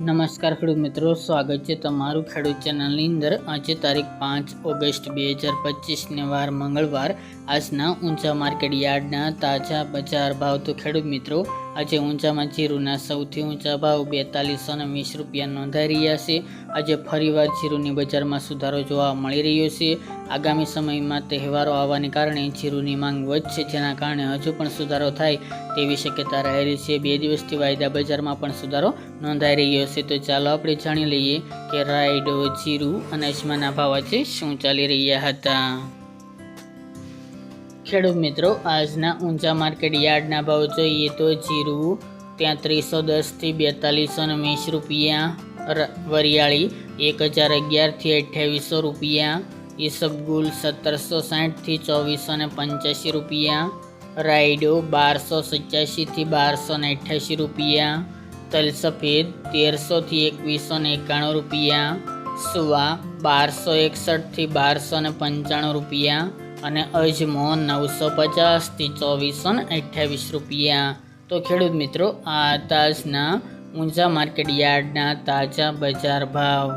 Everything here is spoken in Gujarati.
નમસ્કાર ખેડૂત મિત્રો, સ્વાગત છે તમારું ખેડૂત ચેનલની અંદર. આજે તારીખ પાંચ ઓગસ્ટ બે હજાર પચીસને વાર મંગળવાર. આજના ઊંચા માર્કેટ યાર્ડના તાજા બજાર ભાવ. તો ખેડૂત મિત્રો, આજે ઊંચામાં જીરુના સૌથી ઊંચા ભાવ બેતાલીસો ને વીસ રૂપિયા નોંધાઈ રહ્યા છે. આજે ફરીવાર જીરુની બજારમાં સુધારો જોવા મળી રહ્યો છે. આગામી સમયમાં તહેવારો આવવાને કારણે જીરુની માંગ વધશે, જેના કારણે હજુ પણ સુધારો થાય તેવી શક્યતા રહેલી છે. બે દિવસથી વાયદા બજારમાં પણ સુધારો નોંધાઈ રહ્યો છે. તો ચાલો આપણે જાણી લઈએ કે રાઈડો જીરું અને અજમાના ભાવ આજે શું ચાલી રહ્યા હતા. ખેડૂત મિત્રો, આજના ઊંચા માર્કેટ યાર્ડના ભાવ જોઈએ તો જીરું ત્યાં ત્રીસો દસથી બેતાલીસો ને વીસ રૂપિયા વરિયાળી એક હજાર અગિયારથી અઠ્યાવીસો રૂપિયા ઈસબગુલ સત્તરસો સાઠથી ચોવીસો ને પંચ્યાસી રૂપિયા, રાયડો બારસો સત્યાસીથી બારસો ને અઠ્યાસી રૂપિયા, તલસફેદ તેરસોથી એકવીસો ને એકાણું રૂપિયા, સુવા બારસો એકસઠથી બારસો ને પંચાણું રૂપિયા અને અજમો નવસો પચાસથી ચોવીસો ને અઠ્યાવીસ રૂપિયા. તો ખેડૂત મિત્રો, આ તાજના ઊંચા માર્કેટ યાર્ડના તાજા બજાર ભાવ.